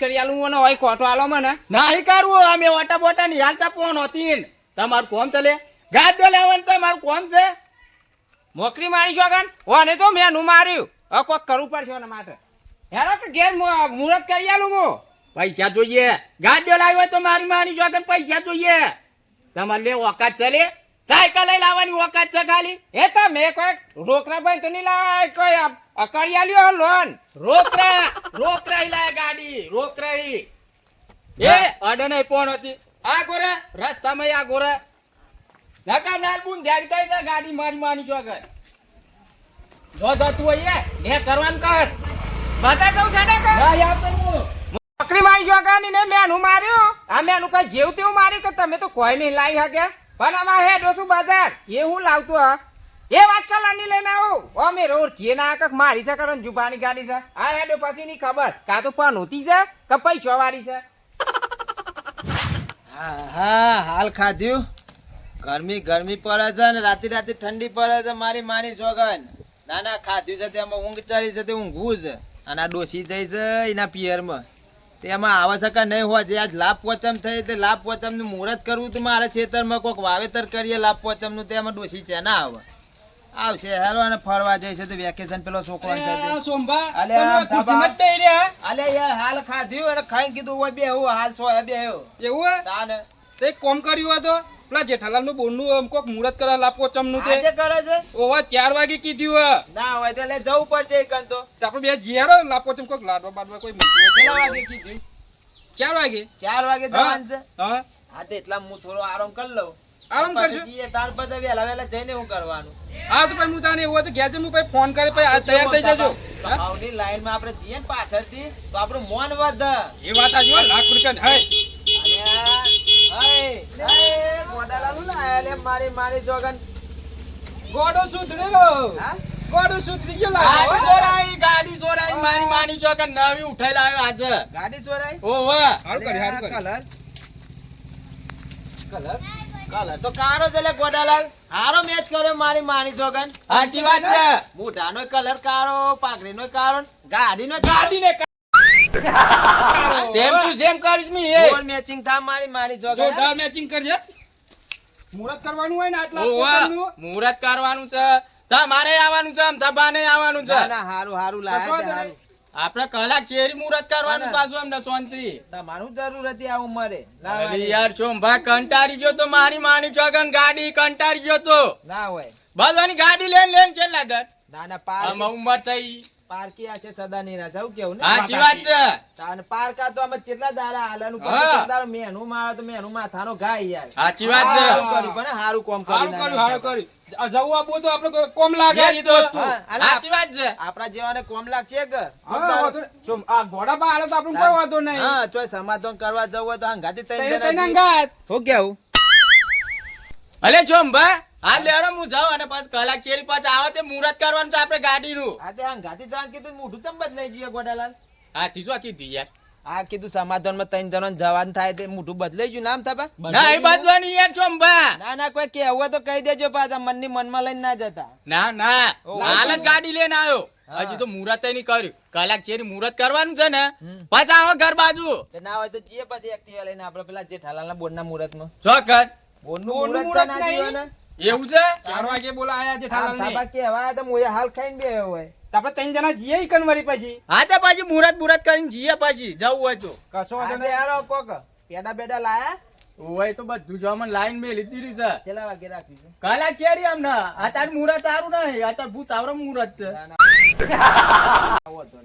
કરી આલું હોય કોટો આલો મને. નહીં કરવું અમે ઓટા બોટા ની હાલતા ફોન હતી. તમારું કોમ ચાલે ગાડી લેવાનું તો મારું કોમ છે. મોકરી મારી શોગન ઓને તો મેં નું માર્યું. હવે કોક કરવું પડશે ને માટે. હેરો કે ઘેર મુ- મુરત કરી આલું હું? પૈસા જોઈએ. ગાડીઓ લાવી હોય તો મારી માની જોગન પૈસા જોઈએ. તમારે લે ઓકાત છે લે. સાયકલ લઈ લાવવાની વખત છે ખાલી. એ તો મેં કોઈ રોકડા ભાઈ તો નહીં લાવા કોઈ આ- લ્યો કરી લોન. રોકડા રોકડા લાય ગાડી રોકડા. એ અડે નહીં પોણ હતી. આ ગોરે રસ્તામાં આ ગોરે. નકામ નાલ બુન ધ્યાન થઈ જાય ગાડી મારી માની જોગન જો જતું હોય એ એ કરવાનું કર. બતા દઉં છે ને કે? હા યાદ કરું મોકરી મારી શોગન ને મેનું માર્યું. આ મેનું કઈ જેવું તેવું માર્યું કે તમે તો કોઈ નહીં લાવી શકે પણ આમાં હે ડોસુ બજાર? એ હું લાવતું, હા. એ વાત કલાની લઈને આવું. ઓ મે રોડ કે ના કક મારી છે કારણ જુબાની ગાડી છે. આ હેડો પછી ની ખબર. કા તો પણ હોતી છે, કે પૈસો વાળી છે. હા હાલ ખાધ્યું? ગરમી ગરમી પડે છે ને, રાતે રાતે ઠંડી પડે છે, મારી માની જોગન. ના ના, ખાધ્યું છે તેમાં ઊંઘ ચડી છે તે, ઊંઘવું છે. અને આ ડોસી થઈ છે એના પિયરમાં. તેમાં આવે છે નહીં હોય જે આજ લાભ પોચમ થઈ તે લાભ પોચમનું મુહૂર્ત કરવું તો મારા ખેતરમાં કોઈક વાવેતર કરીએ લાભ પોચમનું તેમાં ડોસી છે ના આવે. આવશે હેલો અને ફરવા જાય છે તો વેકેશન પેલો છોકરો અલે યાર હાલ ખાધ્યું અને ખાઈ કીધું હોય બેહું હાલ છો બેહું. એવું તાને તે કોમ કર્યું હતો? પેલા જેઠાલાલનું બોનનું આમ કોક મુહૂર્ત કરા લાપો ચમનું આજે કરે છે? ઓવા ચાર વાગે કીધું ના હોય તો લે જવું પડશે એક તો તો આપણે બે જીયાડો લાપો ચમ કોક લાડવા બાડવા કોઈ મૂકવું તો. કેટલા વાગે કીધું? ચાર વાગે? ચાર વાગે જવાનું છે? હા. હા તો એટલા હું થોડો આરામ કરી લઉં. આરામ કરજો એ તાર પછી વેલા વેલા જઈને હું કરવાનું. હા તો પછી હું તને એવું તો ઘેર હું પછી ફોન કરે પછી તૈયાર થઈ જજો. તો લાઈનમાં આપણે જઈએ પાછળથી તો આપણું મોન વધે. એ વાત આજે લાખ રૂપિયા હે. મારી મારી જોગન ગોડો સુધર્યો ગોડો સુધરી ગયો ગાડી ચોરાઈ ગાડી ચોરાઈ મારી માની જોગન નવી ઉઠાઈ લાવ્યો આજે ગાડી ચોરાઈ ઓહો હારું કરી હારું કરી કલર કલર કલર તો કારો છે લે ગોડાલાલ હારો મેચ કર્યો મારી માની જોગન સાચી વાત છે. બુઢાનો કલર કારો પાઘડીનો કારો ગાડીનો ગાડી ને સેમ ટુ સેમ કરીશ મી એ ગોળ મેચિંગ થા મારી મારી જોગ. જોરદાર મેચિંગ કરજે. મુરત કરવાનું હોય ને આટલા ઓહો મુરત કરવાનું છે. તમારે આવવાનું છે ધબાને આવવાનું છે. ના ના હારું હારું લાયા છે હારું. આપણે કલાક ચેરી મુરત કરવાનું ના. પાછું અમને શાંતિ તમારું જરૂર હતી આ ઉંમરે. યાર છો ચોંભા કંટાળી ગયો તો મારી માની જોગન ગાડી કંટાળી ગયો તો. ના હોય. બધાની ગાડી લઈને લઈને છેલ્લા દર ના ના પાર આમાં ઉંમર થઈ. પારકી આ છે સદા નીરા જવું કેવું ને? સાચી વાત છે. તાન પારકા તો અમે કેટલા દાડા હાલવાનું હા. દાડા મેનું મારો તો મેનું માથાનો ઘા યાર. સાચી વાત છે. કર્યું પણ હારું કોમ હારું કર્યું કર્યું હારું કર્યું. જવું આપવું તો આપણે કોમ લાગે એ તો. વસ્તુ. હા, અને સાચી વાત છે. આપણા જેવાને કોમ લાગશે કે? વાંધો નહીં. જો આ ઘોડા બા હાલે તો આપણને કોઈ વાંધો નહીં. હા સમાધાન કરવા જવું હોય તો. હું કેવું? ભલે ચોંભા હાલ લેવડો હું જાઉં અને પાછ કલાક ચેરી પાછ આવે તે મુહૂર્ત કરવાનું છે આપણે ગાડીનું. હા તે હંગાથી જવાનું કીધું મોઢું તમ બદલાઈ ગયું ગોડાલાલ હાથી શું કીધું યાર આ કીધું સમાધાનમાં ત્રણ જણા જવાન થાય તે મોઢું બદલાઈ ગયું. નામ થાબા ના એ બદલવાની યાર ચોંભા ના ના કોઈ કેવું તો કહી દેજો પાછા મનની મનમાં લઈને ના જતા. ના ના. ઓ, હાલ જ ગાડી લઈને આવ્યો. હજી તો મુહૂર્ત નહીં કર્યું. કલાક ચેરી મુહૂર્ત કરવાનું છે ને પાછા આવો ઘર બાજુ. ના હોય તો જઈએ પછી એક્ટિવા લઈને આપણે પેલા જેઠાલાલના બોર્ડના મુહૂર્તમાં. ચોકર બોર્ડનું બોર્ડનું નું મુહૂર્ત ના? જીવને? એવું છે? ચાર વાગે બોલાયા છે ઠાલાલને. થાપા કહેવાય તો મોય હાલ ખાઈને બે હોય. તો આપણે ત્રણ જણા જઈએ કનવારી પછી? હા તો પાછી મુરત મુરત કરીને જઈએ પછી જવું હોય તો. કશો વાંધો આજે કોક? પેડા બેડા લાયા? હોય તો બધું જમણ લાઈન મેં લીધી છે. કેટલા વાગે રાખી છે? કાલા ચેરી અમને. અત્યારે મુહૂર્ત સારું નહીં તાર ભૂત આવરો મુરત છે. મુરત ના. આવો તો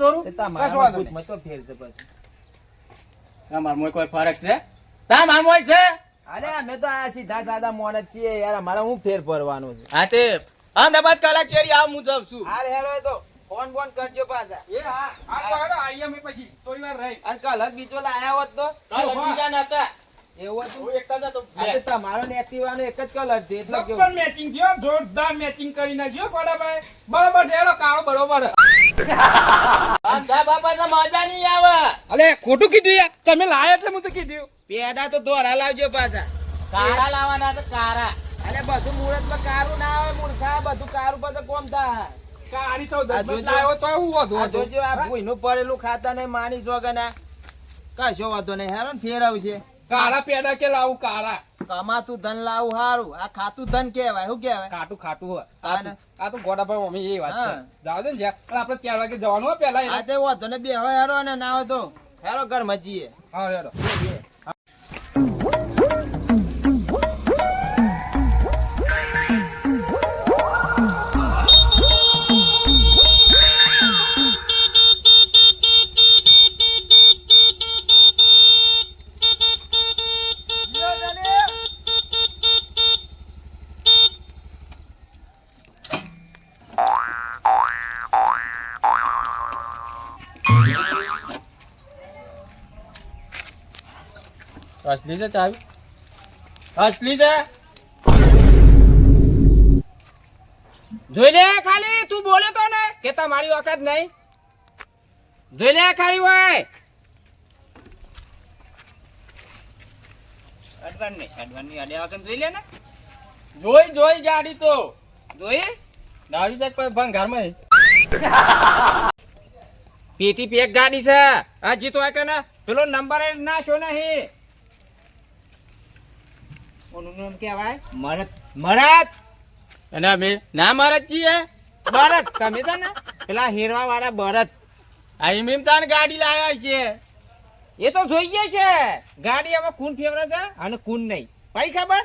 થોડું ભૂત તમારા કશો વાંધો ભૂતમાં તો ફેર છે પછી. માર મોય કોઈ ફરક છે? તમાર મોય છે? અલે અમે તો આ સીધા સાદા મોણ છીએ યાર અમારે હું ફેર પડવાનું છે? હા તે. અમને બાદ કલાક ચેરી આવ હું જાઉં છું હાર હેરો તો ફોન ફોન કરજો પાછા. એ હા હા, તો હેડો, આવીએ અમે પછી. થોડી વાર રહી. અને કલર બીજો લાયા હોત તો. કાલ બીજા નતા એવું હતું? એકતા જ હતો. તમારો ને એક્ટિવા નો એક જ કલર છે એટલે લગભગ કેવું? મેચિંગ થયો જોરદાર મેચિંગ કરી નાખ્યો ગોડાભાઈ. બરોબર છે હેડો કાળો બરોબર. ધંધા બાપા તો મજા નહીં આવે. અલે ખોટું કીધું યાર. તમે લાયા એટલે હું તો કીધું. પેડા તો દોરા લાવજો પાછા. કારા લાવવાના તો કારા અને બધું મુહૂર્તમાં કારું ના આવે મૂર્ખા બધું કારું બધું કોમ થાય? કારી તો લાવ્યો તો હું વધુ જોજો આ ભૂઈનું પડેલું ખાતા ને માની જોગના કશો વાંધો નહીં. હેરો ને ફેર આવશે. કાળા પેડા કે લાવું કાળા? કમાતું ધન લાવું હારું. આ ખાતું ધન કેવાય શું કેવાય ખાટું ખાટું હોય. આ તો ગોડા પર મમ્મી એ વાત છે. જાવ છે ને જ્યાં. આપણે ચાર વાગે જવાનું હોય પેલા આ તે વાંધો ને બે હોય હેરો ને ના હોય તો. હેરો ઘર મજીએ. હા હેડો. અસલી છે ચાવી અસલી છે જોઈ લે ખાલી તું બોલે તો ને કે તમારી વખત નહીં. જોઈ લે ખાલી હોય અડવાન નહીં અડવાનની અડ્યા વખત જોઈ લે ને. જોઈ જોઈ ગાડી તો. જોઈ? નવી છે કોઈ ભંગારમાં પેટી પેક ગાડી છે. હજી તો આ કે ને પેલો નંબર ના શો નહીં. ઓનું નામ કહેવાય? મરત મરત અને અમે ના મારત છીએ? ભરત તમે છે ને. પેલા હેરવા વાળા ભરત આ ઇમરીમ તાન ગાડી લાવ્યા છે. એ તો જોઈએ છે. ગાડી આમાં કુન ફેવરે છે અને કુન નહીં. પાઈ ખબર?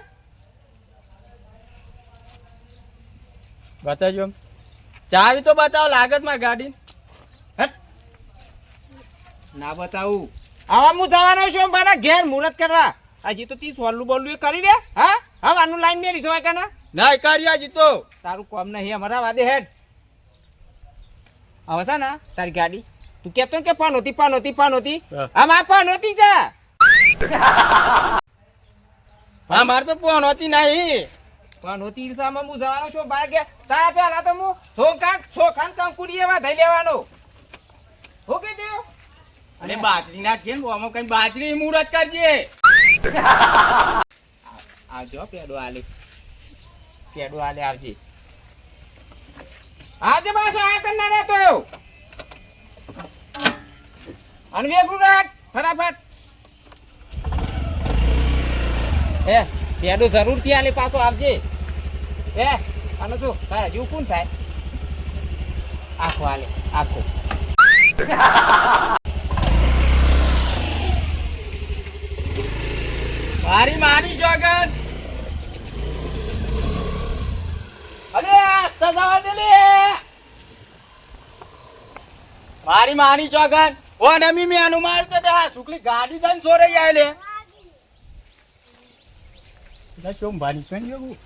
બતાવજો ચાવી તો બતાવો લાગતમાં ગાડી. ના બતાવું. આવા હું જવાનો છું મારા ઘેર મુહૂર્ત કરવા. હજી તો તી સોલું બોલું એ કરી લે હા? હા આનું લાઈન મેરી છો કે ના ના આજે તો. તારું કોમ નહીં અમારા વાદે હેડ. હવે છે ને તારી ગાડી. તું કેતો કે પાનોતી પાનોતી પાનોતી હા. આમ આ પાનોતી જા. હા મારે તો ફોન હતી નહીં. પાનોતી ઈર્ષામાં હું જવાનો છું ભાગે તારા પહેલા તો હું છોખાન કામ કુડી એવા થઈ લેવાનો. હું કીધું? અને બાજરી ને આમાં કઈ બાજરી મુહૂર્ત કરજે. આવજો પેડો આલે. પેડો આલે આવજે. આજે પાછો, આ કરના રે તો. અને વેગું રાખ ફટાફટ. હે, પેડો જરૂરથી આલે પાછો, આવજે. હે, અને શું, તારા જેવું કોણ થાય? આખો આલે, આખો. મારી મારી જોગન અરે આસ્તા જવા દે લે. મારી મારી જોગન ઓ નમી મે આનું માર તો આ સુકલી ગાડી દન ચોરે આય લે. ના ચોમ ભાની છે ને એવું?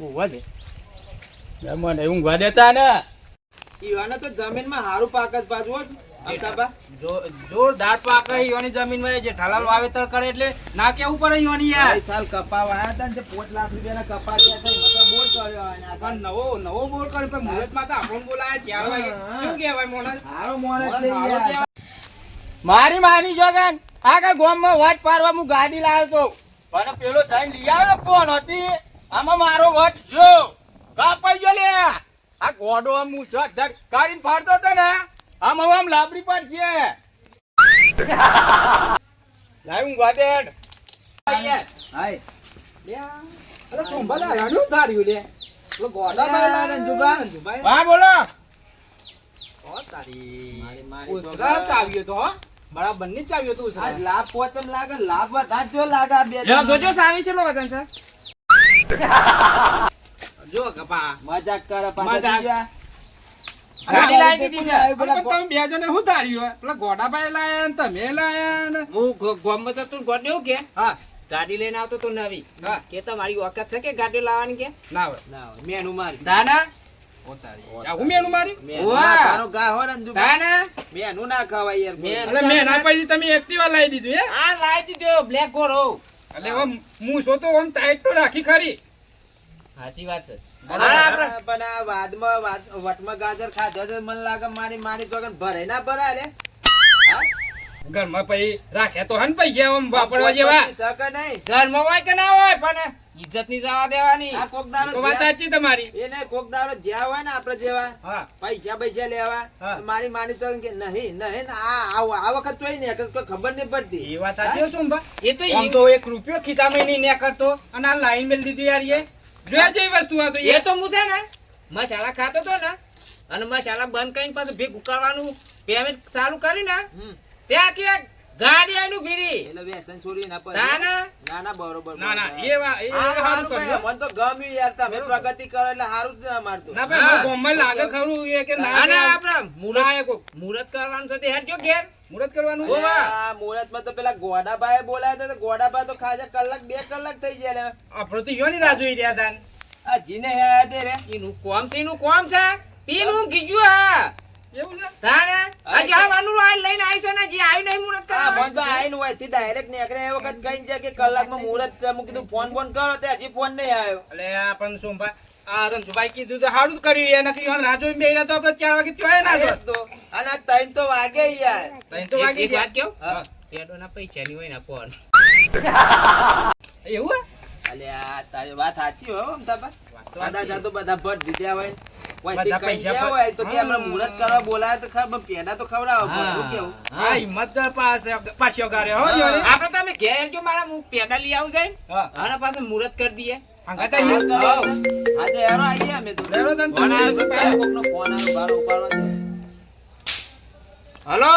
ઓવા દે ના મને ઊંઘવા દેતા ને. ઈવાને તો જમીનમાં હારું પાક જ પાછું હોત અમતાબા જો- જોરદાર પાક ઈવાની જમીનમાં જે ઠાલાલ વાવેતર કરે એટલે ના કેવું પડે ઈવાની યાર? સાલ કપા વાયા હતા ને પોચ લાખ રૂપિયાના કપા થયા હતા બોર કર્યો આ પણ નવો નવો બોર કર્યો પણ મુહૂર્તમાં તો આપણને બોલાયા ચાર વાગે. શું કહેવાય મોણસ સારો મોણસ. મારી માની જોગન આગળ ગામમાં વટ પારવા હું ગાડી લાવ્યો તો. અને પેલો જઈને લઈ આવ્યો ને ફોન હતી. આમાં મારો વટ જો. કાપાઈ ગયો લે આ ગોડો આમ હું જગ કરીને ફાડતો હતો ને. આમ હવે આમ લાબરી પર છે લાઈ હું ગાડેડ હાય. અરે સોમવારે હેડું તાર્યું લે. પેલો ગોડા લાગે ને જુબા. જુબા. હા બોલો ઓ તારી મારી- મારી તો- ચાવ્યો તો હો. બરાબરની ચાવ્યો તો. આજ લાભ પોચમ લાગે લાભ વધાર જો લાગે આ બે. જોજો સાવી લો વજન સર જો કપા મજાક કરે પાછા. ગાડી લાવી દીધી છે. અરે તમે બે જણે શું ધાર્યું પેલા ગોડાભાઈ લાયા ને તમે લાયા ને. હું ગોમમાં તું ગોડ એવું કે? હા. ગાડી લઈને આવતો તો નવી. હા. કે તમારી વખત છે કે ગાડી લાવવાની કે? ના હોય. ના હોય, મેનું મારી. દાના રાખી ખરી. સાચી વાત છે. પણ આ વાદમાં વાદ- વટમાં ગાજર ખાધો છે મને લાગે મારી મારી તો ભરાય ના ભરાય રે ઘરમાં પછી રાખે તો હન પૈસા આમ વાપરવા જેવા. સકે નહીં. ઘરમાં હોય કે ના હોય પણ ઇજ્જતની જવા દેવાની. આ કોક દાડો વાત સાચી તમારી. એ નહીં, કોક દાડો જ્યાં હોય ને આપણે જેવા પૈસા પૈસા લેવા મારી માની ચોકન કે નહીં નહીં આ આ આ વખત તો ને કોઈ ખબર નહીં પડતી. એ વાત સાચી શું બા એ તો તો એક રૂપિયો ખિસ્સામાં નહીં ને કરતો અને આ લાઈન મેલ દીધી યાર એ જેવી વસ્તુ એ તો હું છે ને મસાલા ખાતો તો ને અને મસાલા બંધ કરીને પાછું ભેગું કરવાનું પેમેન્ટ ચાલુ કરી ને ત્યાં કે ગાડી આનું એટલે વ્યસન છોડી ના પડે. ના ના ના ના બરોબર. ના ના એ વા એ હારું, કર્યું મને તો ગમ્યું યાર તમે પ્રગતિ કરો એટલે સારું જ અમાર ના ભાઈ હા. લાગે ખરું એ કે ના ના આપણે મુહૂર્ત મુહૂર્ત કરવાનું છે તે હેડજો ઘેર. મુહૂર્ત કરવાનું ઓ વાહ. આ મુહૂર્તમાં તો પેલા ગોડાભાઈ બોલાયા હતા તો ગોડાભાઈ તો ખાજા કલાક બે કલાક થઈ ગયા આપણે તો યોની રાહ જોઈ રહ્યા આ જીને હે દે રે. એનું કોમ છે એનું કોમ છે. પીનું કીધું હા. એવું છે? તારે હજી આ વાનું આ લઈને આવી છે ને જે આવ્યું નહીં મુહૂર્ત હા કરવા તો આઈને હોયથી direct નીકળે એ વખત કઈ છે કે કલાકમાં મુહૂર્ત છે મેં કીધું ફોન ફોન કરો તે હજી ફોન નહીં આવ્યો. એટલે આ પણ શું આ રણછોડભાઈ કીધું તો સારું જ કર્યું એ નકરી બેહી તો આપણે ચાર વાગે ચોય ના આ એ જોત. જ તો. અને આ તો વાગે યાર. તો વાત પૈસા ની હોય ને ફોન એવું હે? તારી વાત સાચી હો અમતાબા તો કદાચ આ સાચી. તો બધા ભટ દીધા હોય બધા પૈસા હોય તો કે આપણે મુહૂર્ત કરવા બોલાય તો ખબર પેડા તો ખવડાવો પણ કેવું? હા. હિંમતદાર પાસે પાછો કર્યો હો આપણે તમે ઘેર આવજો મારા હું પેડા લઈ આવું જાય અને પાછું મુહૂર્ત કરી દઈએ. હંગાતા હા, ઈ- કરો. હા. હા, તો હેરો આઈએ અમે તો. રેડો તને ફોન આવ્યો છે પેલા કોકનો ફોન આવ્યો, બારો ઉપાડવા દે. હલો?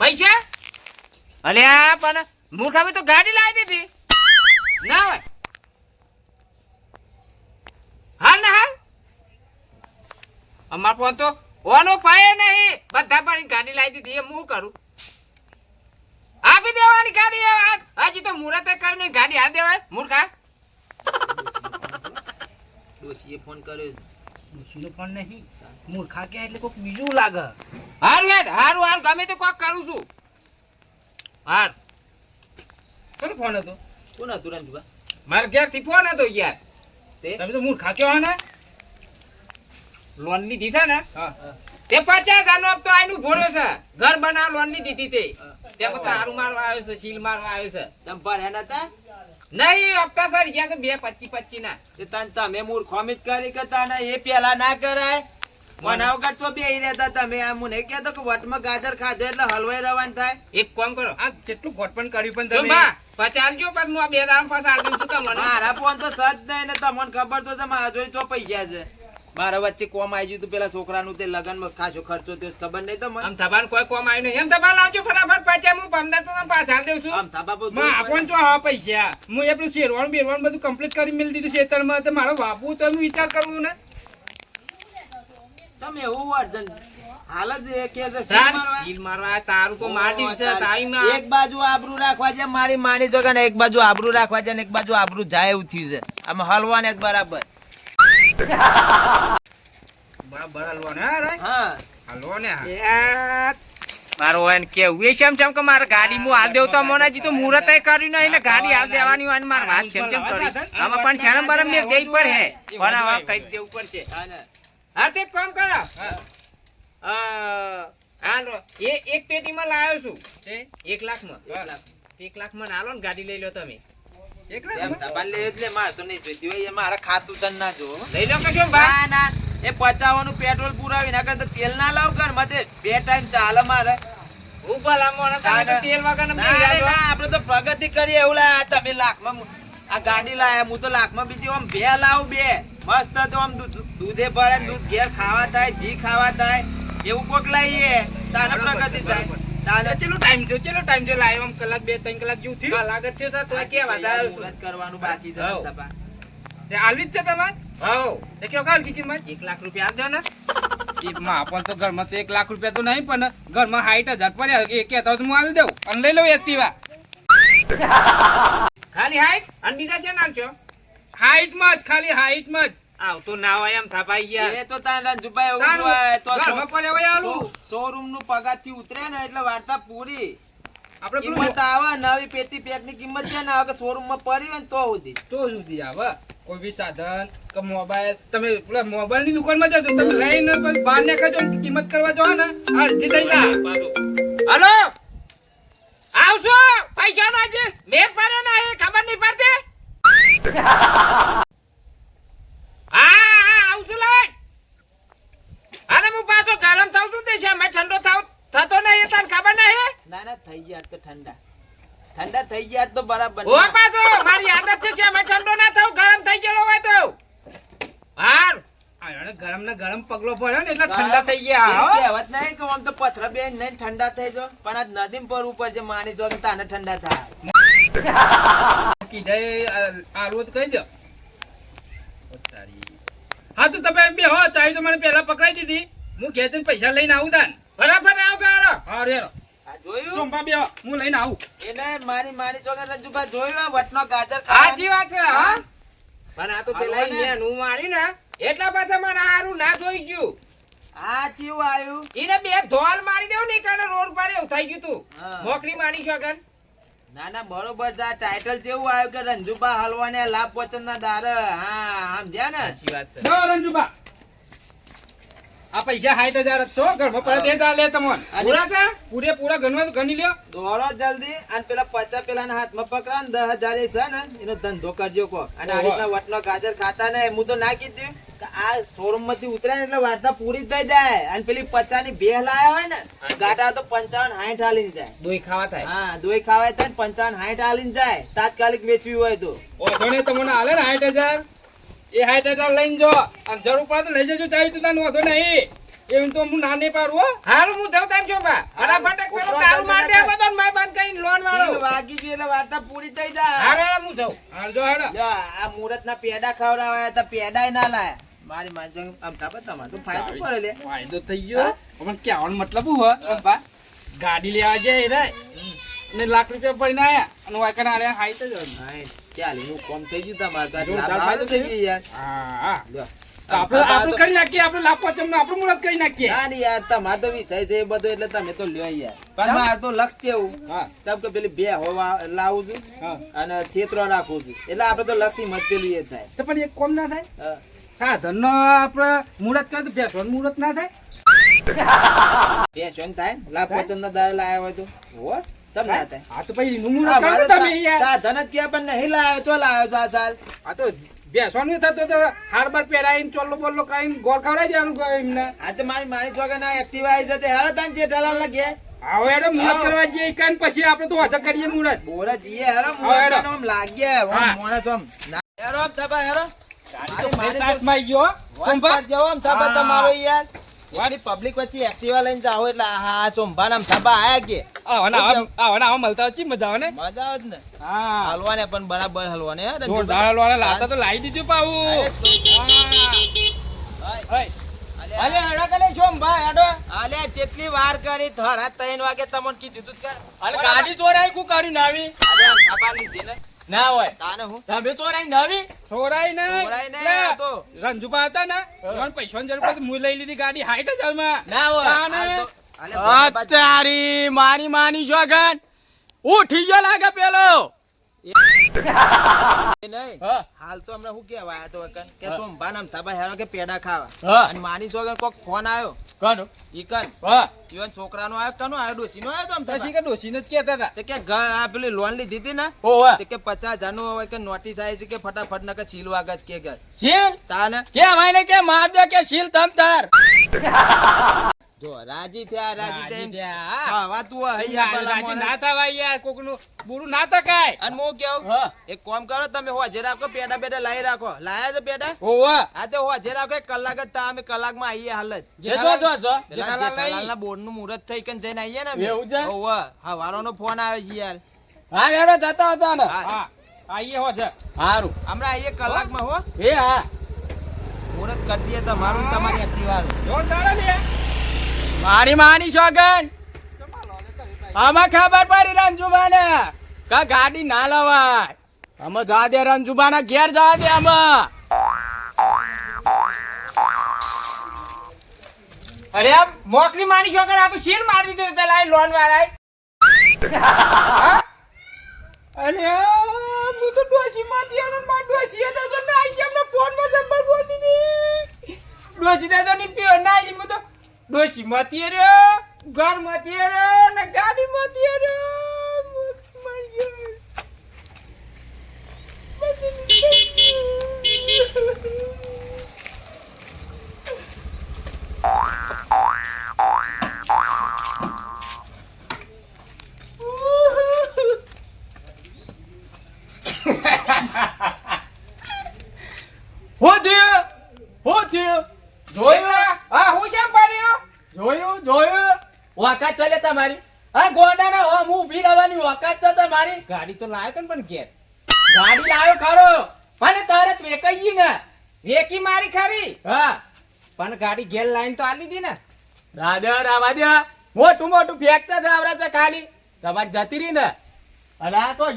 પૈસા? અલ્યા પણ મૂર્ખામી તો ગાડી લાવી દીધી. ના હોય હાલ ને હાલ અમાર ફોન તો ઓનો પાયે નહીં. બધા પણ ગાડી લાવી દીધી. એમ હું કરું? આપી દેવાની ગાડી હજી તો મુહૂર્ત કરીને ગાડી હાલ દેવાય. મૂર્ખા. ડોશીએ ફોન કર્યો. ડોશીનો ફોન નહીં. મૂર્ખા કે એટલે કોક બીજું લાગે. હાર વેટ હારું હાર. ગમે તે કોક કરું છું. હાર. કોનો ફોન હતો? હતું રંજુભા? મારા ઘેરથી ફોન હતો યાર. તે? તમે તો મૂર્ખા કહેવાના. લોનની દીધા ને? તે પચાસ હજાર નો હપ્તો આઈનું ભર્યો છે. ઘર બનાવ લોનની દીધી તે. તેમાં તારું મારવા આવ્યો છે શીલ મારવા આવ્યો છે. તમે ભર્યા નતા? નહીં હપ્તા સર ગયા છે બે પચી પચી ના તે તને તમે મૂર્ખામી જ કરી કે ને એ પેલા ના કરાય. મને વગર તો બે રહેતા તમે આ મને કહેતો કે વટમાં ગાજર ખાધો એટલે હલવાઈ રવાન થાય. એક કામ કરો. આ જેટલું ગોઠપણ કર્યું પણ તમે. બા પચાસ જો પછી હું આ બે દામ પાસે આવી છું તમને. મારા ફોન તો સજ નહીં ને તમને ખબર તો છે મારા જોડે તો પૈસા છે. મારા વચ્ચે કોમ આવી ગયું પેલા છોકરાનું તે લગનમાં ખાસો ખર્ચો થયો ખબર નહીં તમને? આમ થબાન કોઈ કોમ આવ્યું નહીં. એમ થબાન લાવજો ફટાફટ પાછા. હું પંદર તો પાછા દઉં છું. આમ થાપા બધું માં આપણ છો હા પૈસા. હું એ પેલું શેરવાનું બેરવાનું બધું કમ્પ્લીટ કરી મેલી દીધું ખેતરમાં તો મારો બાપુ તો વિચાર કરવું ને. તમે એવું અર્જન હાલ જ કે છે મારવા? તારું તો માટી છે એક બાજુ આબરૂ રાખવા છે મારી માની જોગે ને એક બાજુ આબરૂ રાખવા છે ને એક બાજુ આબરૂ જાય એવું થયું છે. આમાં હલવાને જ બરાબર. બરાબર હલવા ને હા રે હા. હલવા ને હા. મારો એમ કેવું એ ચમ ચમ કે મારે ગાડી હું હાલ દેવ તો મને હજી તો મુહૂર્ત કર્યું નહીં ને ગાડી હાલ દેવાની હોય ને મારે વાત ચમ ચમ કરી. આમાં પણ શરમ બરમ મેં દેવી પર હે. પણ હવે કઈ દેવું પડશે. હા હા તે એક કામ કરો. હા. અ, એ એક પેટીમાં લાવ્યો છું. એક લાખમાં. એક લાખ. એક લાખમાં ના ને ગાડી લઈ લો તમે. એમ લાખ એટલે મારે તો નહીં જોઈતી હોય મારા ખાતું તને ના જોવો. લઈ લો કશો ના ના એ પચાવવાનું પેટ્રોલ પુરાવી ના કરતા તેલ ના લાવ કર મતે બે ટાઈમ ચાલે મારે. તમે તો પ્રગતિ કરીએ એવું લાયા. તમે લાખમાં મુ- આ ગાડી લાયા હું તો લાખમાં બીજી આમ બે લાવું બે. મસ્ત તો આમ દૂધ- દૂધે ભરે દૂધ ઘેર ખાવા થાય ઘી ખાવા થાય એવું કોક લાવીએ તારે પ્રગતિ થાય. બરોબર. ચેલો ટાઈમ જો ચેલો ટાઈમ જો લાવ્યો આમ કલાક બે ત્રણ કલાક જેવું થયું. કલાક જ થયો છે, તોય કેવા થાય છે. કરવાનું બાકી છે તપા. તે આલવી જ છે તમારે? હાઉ. તે કયો કાલ કી કિંમત એક લાખ રૂપિયા આપજો ને. માં પણ તો ઘરમાં તો એક લાખ રૂપિયા તો નહીં પણ ઘરમાં સાઠ હજાર પડ્યા એ કહેતા તો હું આલી દઉં. અને લઈ લઉં એક્ટિવા. ખાલી હાઈટ? અને બીજા છે? નાખજો હાઈટમાં જ ખાલી હાઈટમાં જ. આવતો ના હોય એમ થાપાઈ ગયા. એ તો તાર રંજુભાઈ એવું હોય. તો ઘરમાં પડ્યા હોય આલું. શોરૂમનું પગારથી ઉતરે ને એટલે વાર્તા પૂરી. આપણે પેલું કિંમત આવે નવી પેટી પેકની કિંમત છે ને હવે શોરૂમમાં પડી હોય ને તો સુધી. તો સુધી આવે. કોઈ બી સાધન કે મોબાઈલ તમે પેલા મોબાઈલની દુકાનમાં જજો તમે લઈને બહાર નીકળજો ને કિંમત કરવા જાઓ ને અડધી થઈ જાય. હલો? આવશો? પૈસા નો આજે મેર પડે ને એ ખબર નહીં પડતી હા હા આવશું લઈ અરે હું પાછો ગરમ મેં ઠંડો થાવ થતો નહીં તને ખબર નહીં ના ના થઈ ગયા તો ઠંડા. ઠંડા થઈ ગયા તો બરાબર ઓ પાછો મારી આદત છે કે મેં ઠંડો ના થાવ ગરમ થઈ ગયેલો હોય તો. હાર. ગરમ ને ગરમ પગલો પડ્યો ને એટલે ઠંડા થઈ ગયા કહેવત નહીં કે આમ તો પથરા બે નહીં ઠંડા થઈ જો પણ આ નદીમ પર ઉપર જે માની જો તાને ઠંડા થાય. કીધે એ આ- આ કહી દો. હા તો તમે બે હો ચાવી તો મને પહેલા પકડાઈ દીધી. હું ઘેર જઈને પૈસા લઈને આવું તાન. બરાબર આવ ગારો હા રે જોયું? સોમપા બે હું લઈને આવું. એને મારી મારી ચોકે રજુભા જોયું આ વટનો ગાજર સાચી વાત છે હા? પણ આ તો પેલા ને. હું મારી ને એટલા પાછા મને હારું ના જોઈ ગયું. આ ચીવ આવ્યું. એને બે ધોલ મારી દેવ ને કાને રોડ પર એવું થઈ ગયું તું. મોકરી મારી શકન ના ના બરોબર છે ટાઇટલ જેવું આવ્યું કે રંજુબા હલવાને લાભ પોચમ ના દાર. હા સમજ્યા ને? સાચી વાત છે. રંજુબા આ પૈસા સાઠ હજાર છો ઘરમાં પડે તે ચાલે તમોન. પૂરા છે? પૂરેપૂરા ગણવા તો ગણી લ્યો. દોડો જલ્દી અને પેલા પચાસ પેલા હાથમાં પકડા ને દસ હજાર છે ને એનો ધંધો કરજો કો. અને આ રીતના વટનો ગાજર ખાતા ને હું તો ના કીધું. આ શોરૂમમાંથી ઉતરાય ને એટલે વાર્તા પૂરી થઈ જાય. અને પેલી પચાસની બે લાયા હોય ને ગાટા તો પંચાવન હાઈઠ હાલી જાય. દોઈ ખાવા થાય? હા દોઈ ખાવાય થાય પંચાવન હાઈઠ હાલી જાય. તાત્કાલિક વેચવી હોય તો. તમને હાલે ને હાઈઠ હજાર? એ સાઠ હજાર લઈને જો. અને જરૂર પડે તો લઈ જજો ચાવી તું તાનું વાંધો નહીં. એમ તો હું ના નહીં પાડું હો. હારું હું જઉં તાન બા. અરે ફટક પેલો તારું માટે દે બધો માય બંધ કરીને લોન વાળો. વાગી ગઈ એટલે વાર્તા પૂરી થઈ જાય. હારે હું જાઉં. હાલ જો હેડો. જો આ મુરત ના પેડા ખવડાવ્યા હતા પેડાય ના લાયા. મારી મારી આમ થાપે તમાર તો ફાયદો પડે લે. ફાયદો થઈ ગયો. પણ કેવાનો મતલબ હું? અંબા ગાડી લેવા જાય રે. ને લાખ રૂપિયા પડીને આયા. અને વાયકન આલે હાઈ તો જ. હાય, ચાલ એનું કોમ થઈ ગયું તમારે થઈ ગયું યાર. હા હા. આપણે આપણે કરી નાખીએ આપણે લાભ પચમ આપણું મુહૂર્ત કરી નાખીએ. ના નહીં યાર તમારે તો વિષય છે એ બધો એટલે તમે તો લ્યો યાર. પણ મારે તો લક્ષ કેવું તબ કે પેલી બે હોવા લાવું છું અને છેતરો રાખું છું. એટલે આપણે તો લક્ષી મત પેલું એ થાય. તો પણ એક કોમ ના થાય? સાધન નો આપણે મુહૂર્ત કરે તો ભેંસવાનું મુહૂર્ત ના થાય? બે ચોન થાય લાભ પચમ ના દાડા લાયા હોય તો. હો તો. પછી એનું કરો તમે યાર સાધન જ પણ નહીં. લાવ્યો તો લાવ્યો તો આ તો બેસવાનું થતું તો હાર બાર પહેરાઈને ચોલ્લો બોલ્લો કરીને ગોળ ખવડાવી દેવાનું એમને. આ તો મારી મારી ચોકે ના એક્ટિવા આવી જતે. હાલો તાન જેઠાલાલ ના હવે મુહૂર્ત કરવા જઈએ કાન પછી આપણે તો વાંચા કરીએ મુહૂર્ત બોરા જીએ હેરો હા, હેરો. આમ લાગ્યા આમ હેરો આમ હેરો ગાડી તો બે ગયો જવો આમ તમારો યાર. એટલી પબ્લિક વચ્ચે એક્ટિવા લઈને જાવ એટલે હા ચોંભા નામ થપા આયા કે. આવના આવા- મળતા હોય ચી મજા આવે ને? મજા આવે ને. હા. હલવાને પણ બરાબર હલવાને જોરદાર હલવાને લાતા તો લાવી દીધું પાવું. અલે હેડો કલે ચોંભા હેડો. અલે કેટલી વાર કરી ધરા ત્રણ વાગે તમને કીધું તું કર. અલે ગાડી ચોરાઈ કુ કાઢી નાવી? અલે થપા લીધી ને. ના હોય. તાને હું? તમે ચોરાઈ નાવી. ચોરાઈ ને ચોરાઈ ને તો. રંજુભા હતા ને જોન પૈસાની જરૂર મું લઈ લીધી ગાડી હાઈટ હજારમાં ના હોય. તારી મારી માની શોગન ઉઠી ગયો લાગે પેલો. એ નહીં. હા. હાલ તો હમણાં શું કેવાય આ તો કે. તું ભાન આમ હેરો કે પેડા ખાવા. અને માની સોગન કોક ફોન આવ્યો. કોનો. ઈકન હા. ઈવન છોકરાનો આવ્યો કનો આવ્યો ડોશીનો આવ્યો તો આમ પછી કે ડોસીને જ કહેતા હતા. તે કે આ પેલી લોન લીધી હતી ને? ઓવા તે કે પચાસ હજાર હોય કે નોટિસ આવી છે કે ફટાફટ નકર કે વાગે છે કે ઘર. શીલ તાને? કે ભાઈ ને કે માર દો કે શીલ તમ તાર. જો રાજી થયા રાજી થયા. હા. વાત રાજી. ના થવાય યાર કોકનું બુરું ના તકાય. અને હું કેવું? એક કામ કરો તમે હોજે રાખો પેડા પેડા લાવી રાખો. લાયા છે પેડા? હોવા. આ તો હોજે રાખો એક કલાક જ તા અમે કલાકમાં આઈએ હાલ જ. જો જો જો જેઠાલાલ જેઠાલાલના લઈ. બોર્ડનું મુહૂર્ત થઈ કે જઈને આઈએ ને. એવું છે? હોવે. હવારોનો ફોન આવે છે યાર. હા રેડો જતા હતા ને હા. હા આઈએ હો છે હારું. હમણાં આઈએ કલાકમાં હો. એ હા. મુહૂર્ત કરી દઈએ તમારું ને તમારી એક્ટિવા જોરદાર લે મારી માની છોગન આમાં ખબર પડી રંજુબાને કા ગાડી ના લવાય. અમે જવા દે રંજુબાના ઘેર જવા દે અમે અરે મોકલી માની છોકર આ તો શીર મારી દીધું પેલા લોન વાળા હા? અરે હું તો ડોશી માંથી આનો માં ડોશી હતા તો ના આવી એમને ફોનમાં નંબર બોલતી હતી ડોશી દાદા ની પીઓ ના હું તો ડોશી માંથી રે ઘરમાંથી રે ને ગાડી માંથી રે હો થયું? હો થયું? જોયું જોયું જોયું? વખત ચાલે તમારી. આ ગોડાના હોમ ઊભી રહેવાની વખત છે તમારી. ગાડી તો લાયો તો પણ ઘેર? ગાડી લાયો ખરો. અને તરત વેકાઈ ગઈ ને. વેકી મારી ખરી? હા. પણ ગાડી ઘેર લાઈન તો આલી દી ને. દાદા રાવા દે. મોટું મોટું ફેંકતા છે આવરા છે ખાલી. તમારી જતી રહી ને. અને આ તો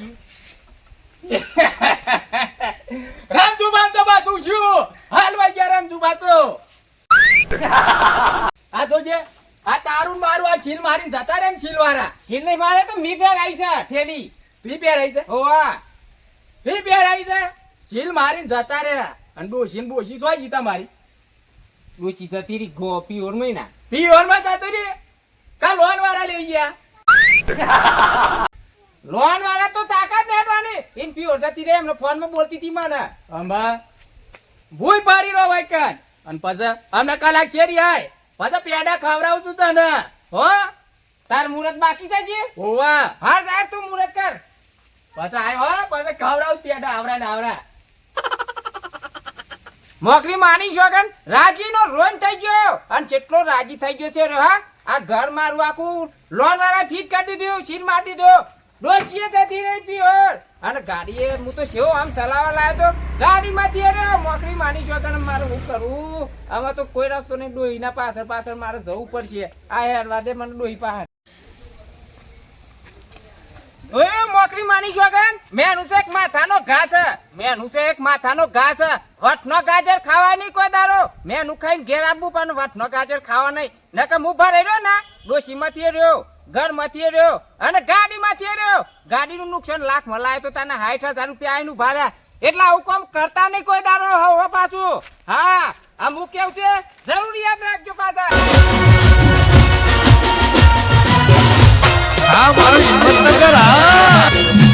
રામજુબાન તો બાતું છું હાલવા ગયા રામજુબા તો. આ તો જે આ તારું ને મારું આ છીલ મારીને જતા રે ને છીલ વાળા છીલ નહીં મારે તો મી ફેર આવી છે થેલી. રી પેર આવી છે? ઓવા રી પેર આવી છે? છીલ મારીને જતા રે અને ડોશી ને બોશી સોય જીતા મારી. ડોશી જતી રહી ગો પીઓર મહિના. પીઓનમાં જતો રે કા લોન વાળા લઈ ગયા? લોન વાળા તો તાકાત દેવાની ઇન જતી રે એમને ફોનમાં બોલતી હતી મને. અંબા ભૂઈ પાડી રો વાયકન. અને પછી અમને કલાક ચેરી આય. પછી પેડા ખવડાવું છું તને. હો? તાર મુરત બાકી છે જી? હોવા. હા જા તું મુરત કર. પછી આય હો પછી ખવડાવું પેડા આવરા ને આવરા. મોકરી માની શોગન રાજી નો રોન થઈ ગયો. અને જેટલો રાજી થઈ ગયો છે રે હા આ ઘર મારું આખું લોન વાળા ફીટ કરી દીધું છીન મારી દીધો. ડોશીએ જતી રહી પીઓર અને ગાડીએ, હું તો સેવો આમ ચલાવવા લાયો તો ગાડીમાંથી અરે મોકરી માની શોગન મારે હું કરું? આમાં તો કોઈ રસ્તો નહીં. ડોહીના પાછળ પાછળ મારે જવું પડશે. આ હેરવા દે મને ડોહી પાછળ ઓય, મોકરી માની શોગન મેનું છે એક માથાનો ઘા છે મેનું છે એક માથાનો ઘા છે ગાજર ખાવા નહીં કોઈ દારો મેનું ખાઈને ઘેર આવવું પણ વટનો ગાજર ખાવા નહીં. નકર હું ભરાઈ રહ્યો ના ડોશી માંથી રહ્યો. ઘરમાંથી રહ્યો અને ગાડી માંથી રહ્યો. ગાડીનું નુકસાન લાખ મલાય તો તને સાઠ હજાર રૂપિયા આયનું ભાડા. એટલા હુકમ કામ કરતા નહીં કોઈ દારો હવે પાછું. હા અમુક કેવું છે? જરૂર યાદ રાખજો પાછા. હા, મારું હિંમતનગર, હા.